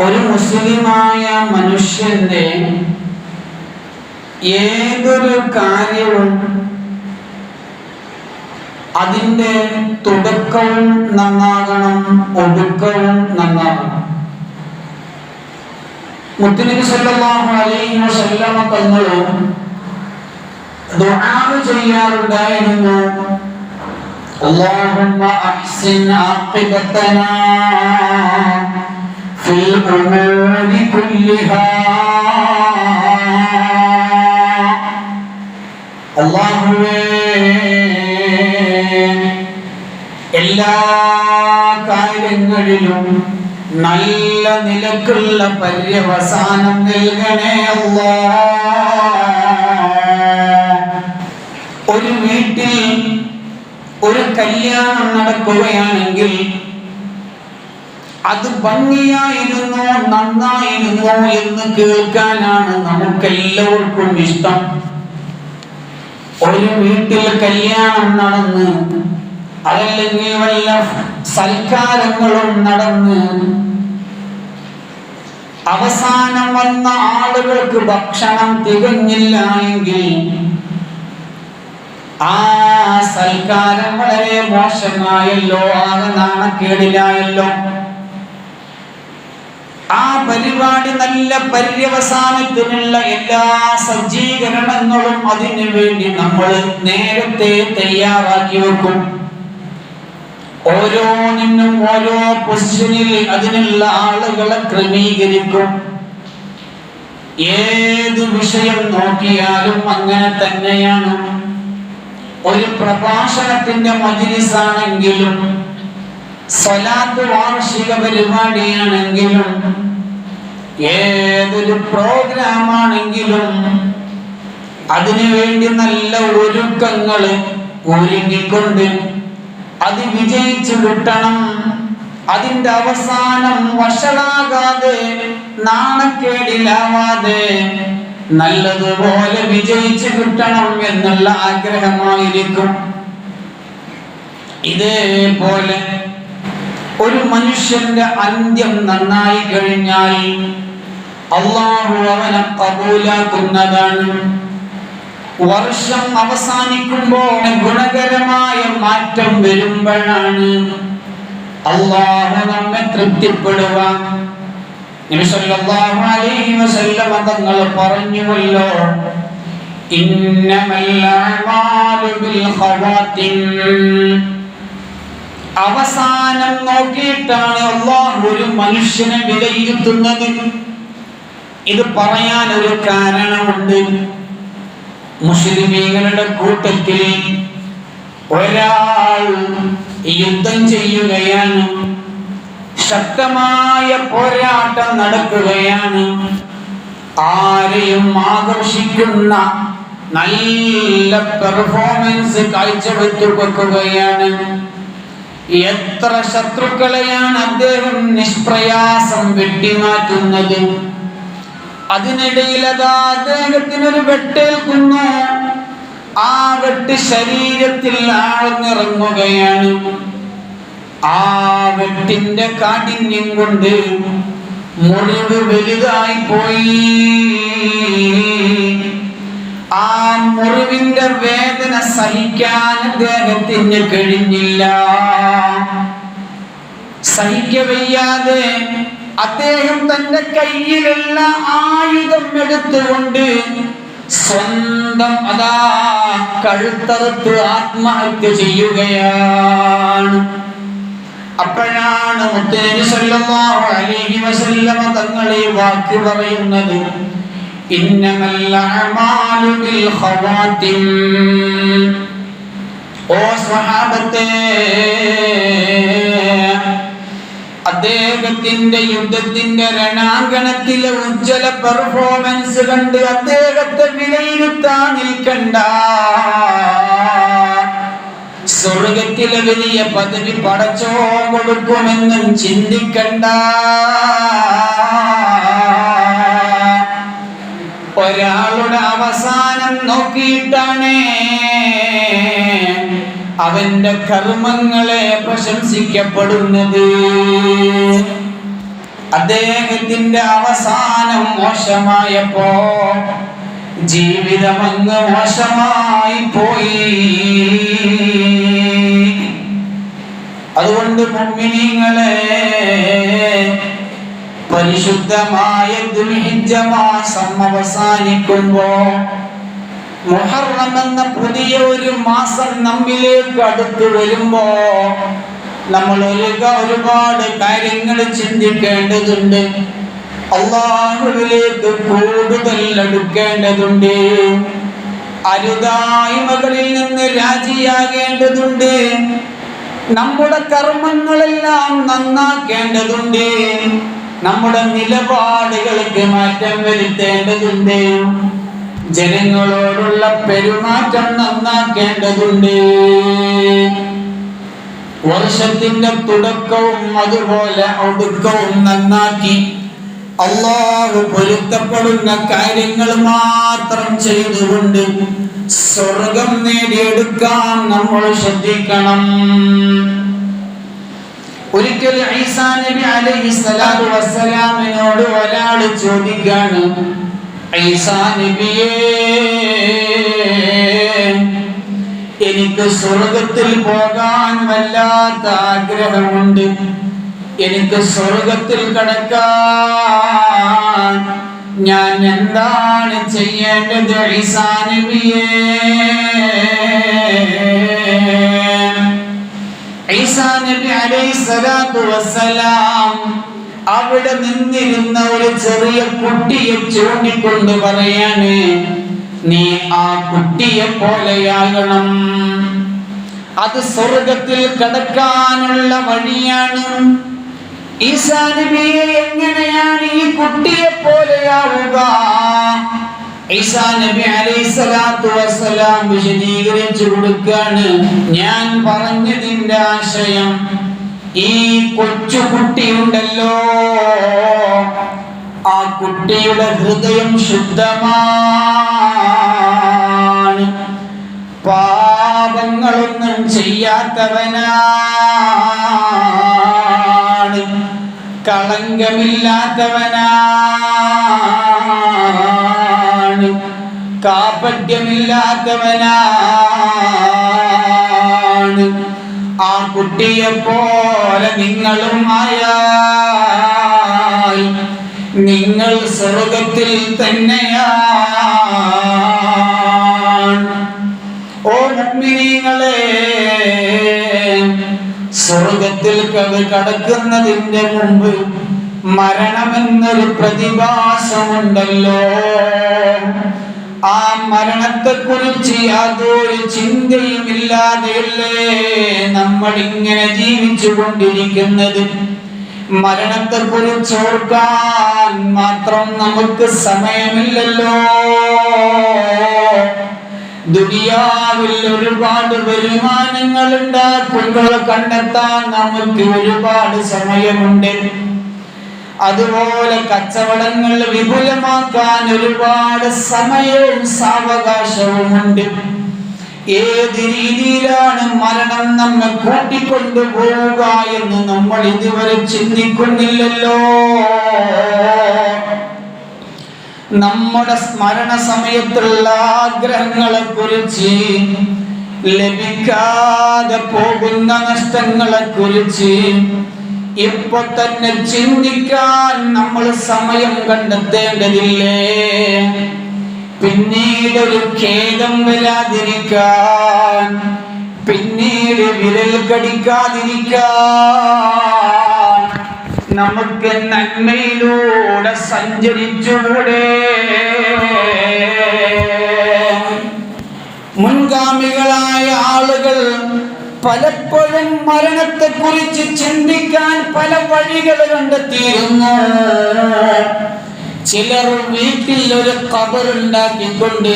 ഒരു മുസ്ലിമായ മനുഷ്യന്റെ ഏതൊരു കാര്യവും അതിൻ്റെ തുടക്കവും നന്നാകണം ഒടുക്കവും നന്നാകണം മുത്തുനബി സല്ലല്ലാഹു അലൈഹി വസല്ലമ തങ്ങളും ദുആ ചെയ്യാറുണ്ടായിരുന്നു اللهم أحسن عاقبتنا في الأمور كلها അള്ളാഹുവേ എല്ലാ കാര്യങ്ങളിലും നല്ല നിലക്കുള്ള പര്യവസാനം നൽകണേ അല്ലാ ഒരു വീട്ടിൽ ഒരു കല്യാണം നടക്കുകയാണെങ്കിൽ അത് ഭംഗിയായിരുന്നോ നന്നായിരുന്നോ എന്ന് കേൾക്കാനാണ് നമുക്കെല്ലാവർക്കും ഇഷ്ടം. ഒരു വീട്ടിൽ കല്യാണം നടന്ന് അതല്ലെങ്കിൽ വല്ല സൽക്കാരങ്ങളും നടന്ന് അവസാനം വന്ന ആളുകൾക്ക് ഭക്ഷണം തികഞ്ഞില്ല എങ്കിൽ ആ സൽക്കാരം വളരെ മോശമായല്ലോ ആ നാണക്കേടിലായല്ലോ ആ പരിപാടി നല്ല പര്യവസാനത്തിനുള്ള എല്ലാ സജ്ജീകരണങ്ങളും അതിനു വേണ്ടി നമ്മൾ നേരത്തെ തയ്യാറാക്കി വെക്കും. ഓരോന്നിനും ഓരോ പൊസിഷനിൽ അതിനുള്ള ആളുകളെ ക്രമീകരിക്കും. ഏത് വിഷയം നോക്കിയാലും അങ്ങനെ തന്നെയാണ്. ഒരു പ്രഭാഷണത്തിന്റെ മജിലിസാണെങ്കിലും സ്വലാത്ത് വാർഷിക പരിപാടിയാണെങ്കിലും ഏതൊരു പ്രോഗ്രാം ആണെങ്കിലും അതിനുവേണ്ടി നല്ല ഒരുക്കങ്ങൾ ഒരുങ്ങിക്കൊണ്ട് അത് വിജയിച്ചു കിട്ടണം. അതിന്റെ അവസാനം വഷളാകാതെ നാണക്കേടിലാവാതെ നല്ലതുപോലെ വിജയിച്ചു കിട്ടണം എന്നുള്ള ആഗ്രഹമായിരിക്കും. ഇതേപോലെ ഒരു മനുഷ്യന്റെ അന്ത്യം നന്നായി കഴിഞ്ഞാൽ അള്ളാഹു അവനെ കബൂലാക്കുന്നതാണ്. വർഷം അവസാനിക്കുമ്പോൾ ഗുണകരമായ മാറ്റം വരുമ്പോഴാണ് അള്ളാഹു നമ്മെ വസല്ലമ തങ്ങൾ പറഞ്ഞുവല്ലോ അവസാനം നോക്കിയിട്ടാണ് അള്ളാഹു ഒരു മനുഷ്യനെ വിലയിരുത്തുന്നത്. ഇത് പറയാൻ ഒരു കാരണമുണ്ട്. മുസ്ലിമീങ്ങളുടെ കൂട്ടത്തിൽ ഒരാൾ യുദ്ധം ചെയ്യുകയാണ്. ശക്തമായ പോരാട്ടം നടക്കുകയാണ്. ആരെയും ആകർഷിക്കുന്ന നല്ല പെർഫോമൻസ് കാഴ്ചവെച്ചു വെക്കുകയാണ്. എത്ര ശത്രുക്കളെയാണ് അദ്ദേഹം നിഷ്പ്രയാസം വെട്ടിമാറ്റുന്നത്? അതിനിടയിൽ അതാ അദ്ദേഹത്തിനൊരു വെട്ടേൽക്കുന്നു. ആ വെട്ട് ശരീരത്തിൽ ആഴ്ന്നിറങ്ങുകയാണ്. ആ വെട്ടിന്റെ കാഠിന്യം കൊണ്ട് മുറിവ് വലുതായി പോയി ആ മുറിവിന്റെ വേദന സഹിക്കാൻ അദ്ദേഹത്തിന് കഴിഞ്ഞില്ല. സഹിക്കവയ്യാതെ അദ്ദേഹം തന്റെ കയ്യിലുള്ള ആയുധം എടുത്തുകൊണ്ട് സ്വന്തം അതാ കഴുത്തറുത്ത് ആത്മഹത്യ ചെയ്യുകയാണ്. അപ്പോഴാണ് മുത്തേരി സല്ലല്ലാഹു അലൈഹി വസല്ലമ തങ്ങളെ വാക്ക് പറയുന്നത്. ഓ അദ്ദേഹത്തിന്റെ യുദ്ധത്തിന്റെ രണാങ്കണത്തിലെ ഉജ്ജ്വല പെർഫോമൻസ് കണ്ട് അദ്ദേഹത്തെ വിലയിരുത്താൻ നിൽക്കണ്ട. സ്വർഗത്തിലെ വലിയ പദവി പടച്ചോ കൊടുക്കുമെന്നും ചിന്തിക്കണ്ട. ഒരാളുടെ അവസാനം നോക്കിയിട്ടാണ്. അവന്റെ കർമ്മങ്ങളെ പ്രശംസിക്കപ്പെടുന്നത്. അദ്ദേഹത്തിന്റെ അവസാനം മോശമായപ്പോ ജീവിതമങ്ങ് മോശമായി പോയി. അതുകൊണ്ട് മുമ്മിനിങ്ങളെ പരിശുദ്ധമായ മാസം അവസാനിക്കുമ്പോ മുഹറം എന്ന പുതിയ ഒരു മാസം നമ്മിലേക്ക് അടുത്തു വരുമ്പോ നമ്മൾ ഒരു ഒരുപാട് കാര്യങ്ങൾ ചിന്തിക്കേണ്ടതുണ്ട്. അള്ളാഹുവിലേക്ക് കൂടുതൽ അടുക്കേണ്ടതുണ്ട്. അരുതായ്മകളിൽ നിന്ന് രാജിയാകേണ്ടതുണ്ട്. നമ്മുടെ കർമ്മങ്ങളെല്ലാം നന്നാക്കേണ്ടതുണ്ട്. നമ്മുടെ നിലപാടുകൾക്ക് മാറ്റം വരുത്തേണ്ടതുണ്ട്. ജനങ്ങളോടുള്ള പെരുമാറ്റം നന്നാക്കേണ്ടതുണ്ട്. വർഷത്തിന്റെ തുടക്കവും അതുപോലെ ഒടുക്കവും നന്നാക്കി അള്ളാഹു പൊരുത്തപ്പെടുന്ന കാര്യങ്ങൾ മാത്രം ചെയ്തുകൊണ്ട് സ്വർഗം നേടിയെടുക്കാൻ നമ്മൾ ശ്രദ്ധിക്കണം. ഒരിക്കൽ ഈസാ നബി അലൈഹി സ്വലാത്തു വസ്സലാമിനോട് ഒരാൾ ചോദിക്കാണ് ഈസാ നബിയേ എനിക്ക് സ്വർഗത്തിൽ പോകാൻ വല്ലാത്ത ആഗ്രഹമുണ്ട്. എനിക്ക് സ്വർഗത്തിൽ കടക്കാൻ ഞാൻ എന്താണ് ചെയ്യേണ്ടത് ഈസാ നബിയേ? ഈസാ നബി അലൈഹി സ്വലാത്തു വസ്സലാം അവിടെ നിന്നിരുന്ന ഒരു ചെറിയ കുട്ടിയെ ചൂണ്ടിക്കൊണ്ട് പറയാണ് നീ ആ കുട്ടിയെ പോലെയാകണം. അത് സ്വർഗത്തിൽ കടക്കാനുള്ള വഴിയാണ്. ഈസാ നബിയെ എങ്ങനെയാണ് ഈ കുട്ടിയെ പോലെയാവുക? ഈസാ നബി വിശദീകരിച്ചു കൊടുക്കാണ്. ഞാൻ പറഞ്ഞതിന്റെ ആശയം ഈ കൊച്ചു കുട്ടിയുണ്ടല്ലോ. ആ കുട്ടിയുടെ ഹൃദയം ശുദ്ധമാണ്. പാപങ്ങളൊന്നും ചെയ്യാത്തവനാണ്. കളങ്കമില്ലാത്തവനാണ് കാപട്യമില്ലാത്തവനാണ്. ആ കുട്ടിയെ പോലെ നിങ്ങളും ആയാൽ നിങ്ങൾ സ്വർഗത്തിൽ തന്നെയാണ്. ഓ മുഗ്മിനീങ്ങളെ സ്വർഗത്തിൽ കടക്കുന്നതിന്റെ മുമ്പ് മരണമെന്നൊരു പ്രതിഭാസമുണ്ടല്ലോ. ആ മരണത്തെ മരണത്തെക്കുറിച്ച് യാതൊരു ചിന്തയുമില്ലാതെയല്ലേ നമ്മൾ ഇങ്ങനെ ജീവിച്ചു കൊണ്ടിരിക്കുന്നത് മരണത്തെക്കുറിച്ച് ഓർക്കാൻ മാത്രം നമുക്ക് സമയമില്ലല്ലോ. ദുനിയാവിൽ ഒരുപാട് വരുമാനങ്ങൾ ഉണ്ടാക്കുന്നത് കണ്ടെത്താൻ നമുക്ക് ഒരുപാട് സമയമുണ്ട്. അതുപോലെ കച്ചവടങ്ങൾ വിപുലമാക്കാൻ ഒരുപാട് സമയവും സാവകാശവും ഉണ്ട്. ഏത് രീതിയിലാണ് മരണം നമ്മെ കൂട്ടിക്കൊണ്ടുപോവുക എന്ന് നമ്മൾ ഇതുവരെ ചിന്തിക്കുന്നില്ലല്ലോ. നമ്മുടെ സ്മരണ സമയത്തുള്ള ആഗ്രഹങ്ങളെ കുറിച്ച് ലഭിക്കാതെ പോകുന്ന നഷ്ടങ്ങളെ കുറിച്ച് ഇപ്പൊ തന്നെ ചിന്തിക്കാൻ നമ്മൾ സമയം കണ്ടെത്തേണ്ടതില്ലേ? പിന്നീട് ഒരു ഖേദം വരാതിരിക്കാൻ പിന്നീട് വിരൽ കടിക്കാതിരിക്കാൻ നമുക്ക് നന്മയിലൂടെ സഞ്ചരിച്ചുകൂടെ? മുൻഗാമികളായ ആളുകൾ പലപ്പോഴും മരണത്തെ കുറിച്ച് ചിന്തിക്കാൻ പല വഴികൾ കണ്ടെത്തിയിരുന്നു. ചിലർ വീട്ടിൽ ഒരു കബർ ഉണ്ടാക്കിക്കൊണ്ട്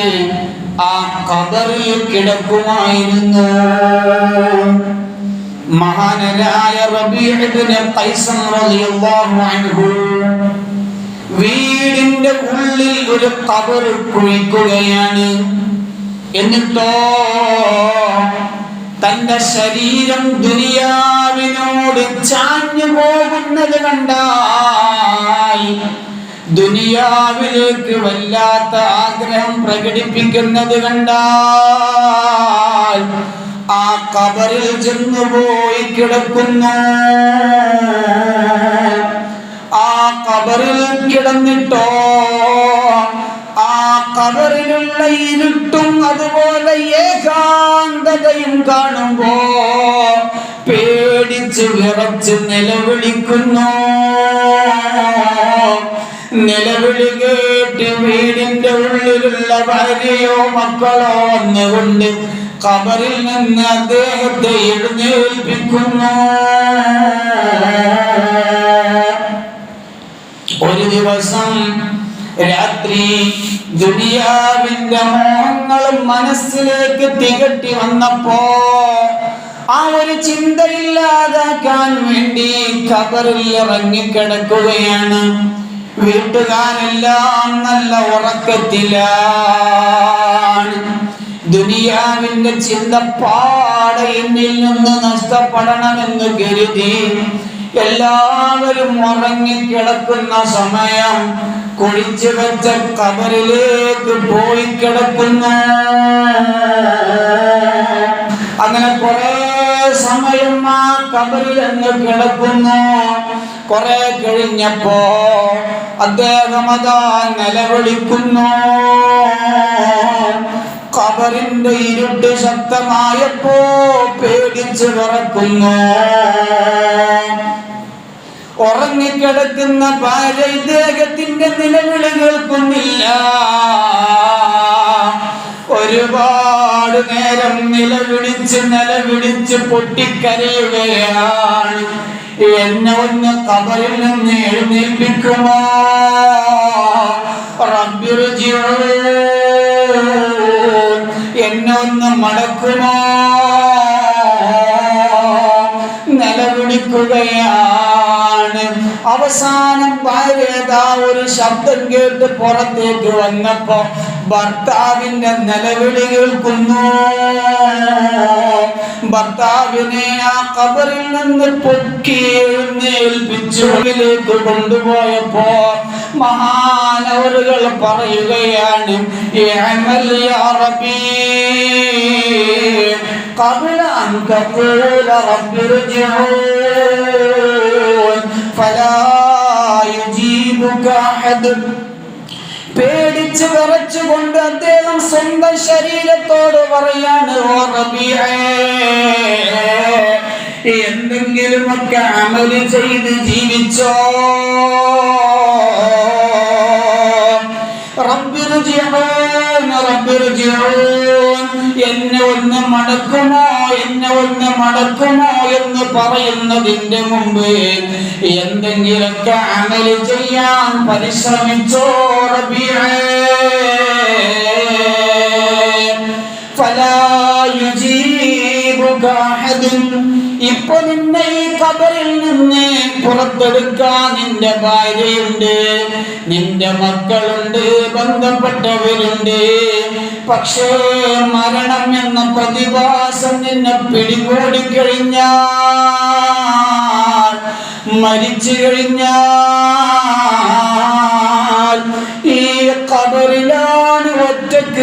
ആ കബറിൽ കിടക്കുമായിരുന്നു. മഹാനരായ വീടിന്റെ ഉള്ളിൽ ഒരു കബർ കുഴിക്കുകയാണ്. എന്നിട്ടോ തന്റെ ശരീരം ദുനിയാവിനോട് ചാഞ്ഞു പോകുന്നത് കണ്ടായി ദുനിയാവിലേക്ക് വല്ലാത്ത ആഗ്രഹം പ്രകടിപ്പിക്കുന്നത് കണ്ടാൽ ആ കബറിൽ ചെന്നു പോയി കിടക്കുന്നു ആ കബറിൽ കിടന്നിട്ടോ ആ കബറിലുള്ള ഇരുട്ടും അതുപോലെ ഏകാന്തതയും കാണുമ്പോ പേടിച്ച് വിറച്ച് നിലവിളിക്കുന്നു. നിലവിളി കേട്ട് വീടിന്റെ ഉള്ളിലുള്ള ഭാര്യയോ മക്കളോ വന്നുകൊണ്ട് കബറിൽ നിന്ന് അദ്ദേഹത്തെ എഴുന്നേൽപ്പിക്കുന്നു. ഒരു ദിവസം രാത്രി ദുനിയാവിന്റെ മോഹങ്ങളും മനസ്സിലേക്ക് തികട്ടി വന്നപ്പോ ആ ഒരു ചിന്തയില്ലാതാക്കാൻ വേണ്ടി ഖബറിൽ ഇറങ്ങിക്കിടക്കുകയാണ്. വീട്ടുകാരെല്ലാം നല്ല ഉറക്കത്തിലാണ്. ദുനിയാവിന്റെ ചിന്ത പാടെ എന്നിൽ നിന്ന് നഷ്ടപ്പെടണമെന്ന് കരുതി എല്ലാവരും ഉറങ്ങിക്കിടക്കുന്ന സമയം കുഴിച്ചു വെച്ച കബറിലേക്ക് പോയി കിടക്കുന്നു. അങ്ങനെ കുറെ സമയം ആ കബറിൽ അങ്ങ് കിടക്കുന്നു. കുറെ കഴിഞ്ഞപ്പോ അദ്ദേഹം അതാ നിലവിളിക്കുന്നു. കബറിന്റെ ഇരുട്ട് ശക്തമായപ്പോ പേടിച്ചു വിറക്കുന്നു. ഉറങ്ങിക്കിടക്കുന്ന ഭാര്യ ഇദ്ദേഹത്തിന്റെ നിലവിളി കേൾക്കുന്നില്ല. ഒരുപാട് നേരം നിലവിളിച്ച് നിലവിളിച്ച് പൊട്ടിക്കരയുകയാണ്. എന്നെ ഒന്ന് കബറിൽ നിന്ന് എഴുന്നേൽപ്പിക്കുമോ. എന്നെ ഒന്ന് മടക്കുമോ? നിലവിളിക്കുകയാണ് അവസാനം ഭാര്യതാ ഒരു ശബ്ദം കേട്ട് പുറത്തേക്ക് വന്നപ്പോ ഭർത്താവിന്റെ നിലവിളി കേൾക്കുന്നു ഭർത്താവിനെ ആ കബറിൽ നിന്ന് പൊക്കി എഴുന്നേൽപ്പിച്ചു ഉള്ളിലേക്ക് കൊണ്ടുപോയപ്പോ മഹാനവറുകൾ പറയുകയാണ് "ഇഅ്മൽ യാ റബ്ബീ قبل أن تقول رب ارجعون ഫലാ യുജീബുക അഹദ്. പേടിച്ചു വിറച്ചുകൊണ്ട് അദ്ദേഹം സ്വന്തം ശരീരത്തോട് പറയാണ് ഓ എന്തെങ്കിലുമൊക്കെ അമൽ ചെയ്ത് ജീവിച്ചോ? റബ്ബിന് ജീവൻ എന്നെ ഒന്ന് മടക്കുമോ എന്നെ ഒന്ന് മടക്കുമോ എന്ന് പറയുന്നതിന്റെ മുമ്പ് എന്തെങ്കിലൊക്കെ അമല് ചെയ്യാൻ പരിശ്രമിച്ചോ റബീഅേ فلا يجيبك أحد. ഇപ്പൊ നിന്നെ ഈ കബറിൽ നിന്ന് പുറത്തെടുക്കാൻ നിന്റെ ഭാര്യയുണ്ട്. നിന്റെ മക്കളുണ്ട് ബന്ധപ്പെട്ടവരുണ്ട്. പക്ഷേ മരണം എന്ന പ്രതിഭാസം നിന്നെ പിടികൂടി കഴിഞ്ഞാൽ മരിച്ചു കഴിഞ്ഞാൽ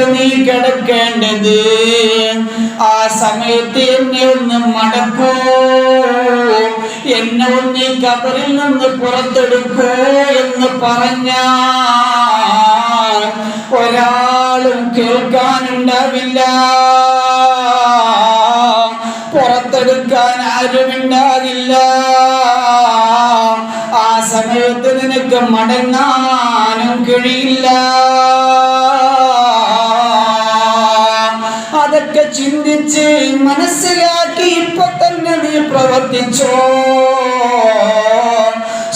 നീ കിടക്കേണ്ടത്. ആ സമയത്ത് എന്നെ ഒന്ന് മടക്കൂ. എന്നെ ഒന്ന് കബറിൽ നിന്ന് പുറത്തെടുക്കൂ എന്ന് പറഞ്ഞാൽ ഒരാളും കേൾക്കാനുണ്ടാവില്ല. പുറത്തെടുക്കാൻ ആരുമുണ്ടാകില്ല ആ സമയത്ത് നിനക്ക് മടങ്ങാനും കഴിയില്ല. ചിന്തിച്ച് മനസ്സിലാക്കി ഇപ്പൊ തന്നെ നീ പ്രവർത്തിച്ചോ?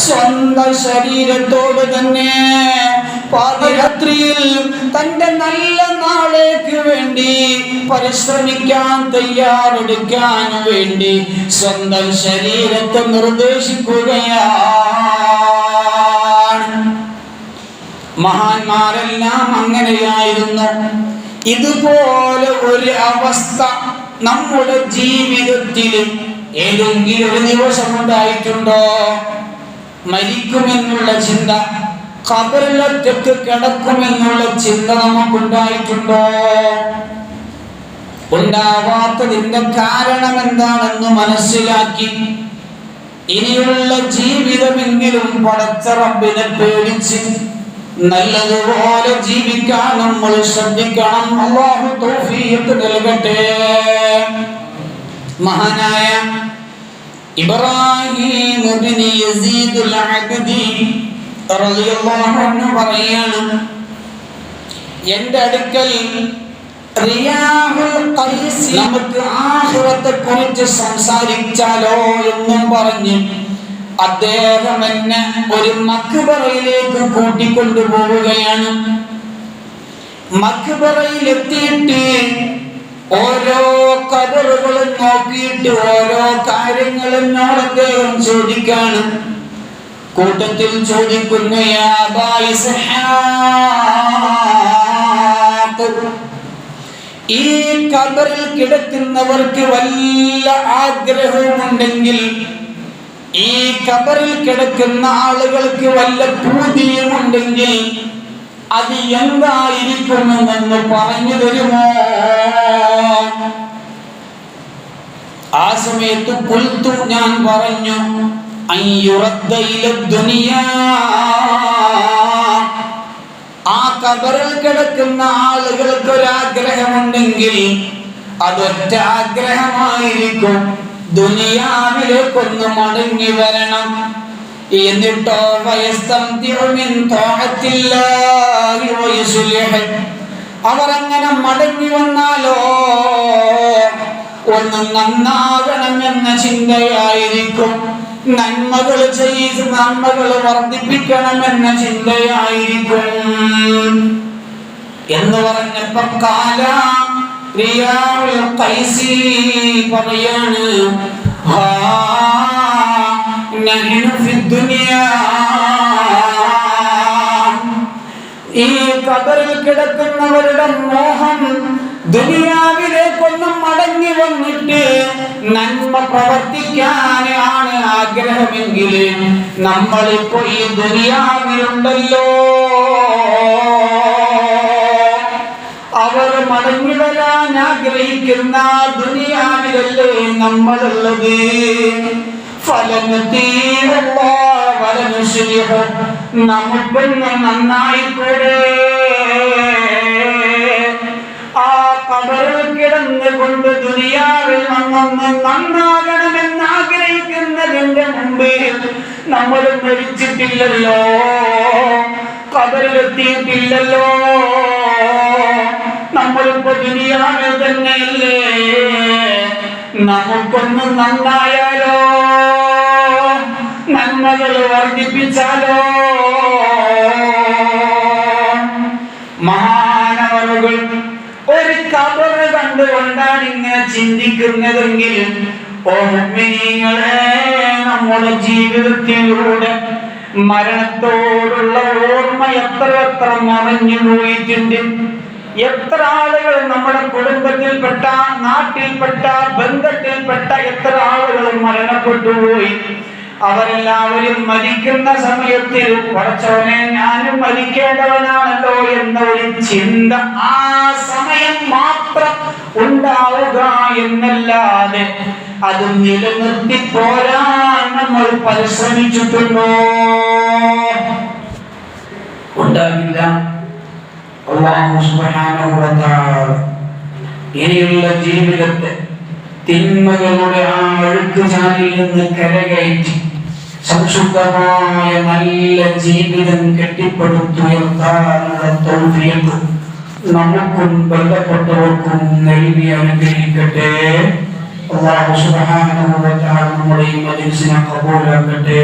സ്വന്തം ശരീരത്തോട് തന്നെ പാതിരാത്രിയിൽ തന്റെ നല്ല നാളേക്ക് വേണ്ടി പരിശ്രമിക്കാൻ തയ്യാറെടുക്കാൻ വേണ്ടി സ്വന്തം ശരീരത്തെ നിർദ്ദേശിക്കുകയാണ്. മഹാന്മാരെല്ലാം അങ്ങനെയായിരുന്നു. ഇതുപോലെ ഒരു അവസ്ഥ നമ്മുടെ ജീവിതത്തിൽ ഏതെങ്കിലും ഒരു നിമിഷം ഉണ്ടായിട്ടുണ്ടോ മരിക്കുമെന്നുള്ള ചിന്ത കബറിലൊറ്റക്ക് കിടക്കുമെന്നുള്ള ചിന്ത നമുക്കുണ്ടായിട്ടുണ്ടോ? ഉണ്ടാവാത്തതിന്റെ കാരണം എന്താണെന്ന് മനസ്സിലാക്കി ഇനിയുള്ള ജീവിതമെങ്കിലും പടച്ച റബ്ബിനെ പേടിച്ച് നല്ലതുപോലെ ജീവിക്കാൻ നമ്മൾ ശ്രദ്ധിക്കണം. അള്ളാഹു തൗഫീഖ് നൽകട്ടെ. മഹാനായ ഇബ്രാഹിം ഇബ്നു യസീദ് അൽ അബ്ദി റളിയല്ലാഹു അൻഹു പറയാണ് എന്റെ അടുക്കൽ നമുക്ക് ആഹുറത്തെ കുറിച്ച് സംസാരിച്ചാലോ എന്നും പറഞ്ഞ് അദ്ദേഹം എന്നെ ഒരു മക്ബറയിലേക്ക് കൂട്ടിക്കൊണ്ടുപോവുകയാണ്. മക്ബറയിൽ എത്തിയിട്ട് ഓരോ കബറുകളും നോക്കിയിട്ട് ഓരോ കാര്യങ്ങളും എന്നോട് ചോദിക്കാണ്. കൂട്ടത്തിൽ ചോദിക്കുന്ന ഈ കബറിൽ കിടക്കുന്നവർക്ക് വല്ല ആഗ്രഹവുമുണ്ടെങ്കിൽ ഈ കബറിൽ കിടക്കുന്ന ആളുകൾക്ക് വല്ല പൂതിയുമുണ്ടെങ്കിൽ അത് എന്തായിരിക്കുമെന്നൊന്ന് പറഞ്ഞു തരുമോ? ആ സമയത്ത് കൊൽത്തു ഞാൻ പറഞ്ഞു ആ കബറിൽ കിടക്കുന്ന ആളുകൾക്ക് ഒരാഗ്രഹമുണ്ടെങ്കിൽ അതൊറ്റ ആഗ്രഹമായിരിക്കും. ദുനിയാവിലേക്കൊന്ന് മടങ്ങി വരണം. എന്നിട്ടോ അവർ അങ്ങനെ മടങ്ങി വന്നാലോ? ഒന്ന് നന്നാകണം എന്ന ചിന്തയായിരിക്കും. നന്മകൾ ചെയ്ത് നന്മകൾ വർദ്ധിപ്പിക്കണം എന്ന ചിന്തയായിരിക്കും. എന്ന് പറഞ്ഞപ്പോ കാല പറയാണ്. ഈ കബറിൽ കിടക്കുന്നവരുടെ മോഹം ദുനിയാവിലേക്കൊന്നും മടങ്ങി വന്നിട്ട് നന്മ പ്രവർത്തിക്കാനാണ് ആഗ്രഹമെങ്കിൽ നമ്മളിപ്പോ ഈ ദുനിയാവിലുണ്ടല്ലോ. അവർ മടങ്ങി വരാൻ ആഗ്രഹിക്കുന്ന ദുനിയാവിലല്ലേ നമ്മളുള്ളത്? നമുക്കൊന്ന് നന്നായിക്കൂടെ ആ കബറിൽ കിടന്നുകൊണ്ട് ദുനിയാവിൽ നമ്മൊന്ന് നന്നാകണമെന്ന് ആഗ്രഹിക്കുന്നതിന്റെ മുമ്പിൽ നമ്മൾ മരിച്ചിട്ടില്ലല്ലോ. കബറിലെത്തിയിട്ടില്ലല്ലോ നമ്മളിപ്പോ ദുനിയാവിൽ തന്നെയല്ലേ? നമുക്കൊന്ന് നന്നായാലോ? നന്മകൾ വർദ്ധിപ്പിച്ചാലോ? മഹാനവറുകൾ ഒരു കബറ് കണ്ടുകൊണ്ടാണ് ഇങ്ങനെ ചിന്തിക്കുന്നതെങ്കിൽ ഓർമ്മീങ്ങളെ നമ്മുടെ ജീവിതത്തിലൂടെ മരണത്തോടുള്ള ഓർമ്മ എത്ര എത്ര മറഞ്ഞു പോയിട്ടുണ്ട്. എത്ര ആളുകൾ നമ്മുടെ കുടുംബത്തിൽപ്പെട്ട നാട്ടിൽപ്പെട്ട ബന്ധത്തിൽപ്പെട്ട എത്ര ആളുകൾ മരണപ്പെട്ടു പോയി. അവരെല്ലാവരും മരിക്കുന്ന സമയത്തിൽ കുറച്ചവനെ ഞാനും മരിക്കേണ്ടവനാണല്ലോ എന്ന ഒരു ചിന്ത ആ സമയം മാത്രം ഉണ്ടാവുക എന്നല്ലാതെ അത് നിലനിർത്തി പോരാൻ നമ്മൾ പരിശ്രമിച്ചിട്ടുണ്ടോ? അള്ളാഹു സുബ്ഹാനഹു ഇനിയുള്ള ജീവിതത്തെ തിന്മകളുടെ ആ അഴുക്ക് ചാലിൽ നിന്ന് കരകയറ്റി സംശുദ്ധമായ നല്ല ജീവിതം കെട്ടിപ്പടുത്തുയർത്താനുള്ള നമുക്കും ബന്ധപ്പെട്ടവർക്കും നൽകി അനുഗ്രഹിക്കട്ടെ. അള്ളാഹു സുബ്ഹാനഹു വ തആല നമ്മുടെ ഈ മജ്ലിസിനെ കബൂലാക്കട്ടെ.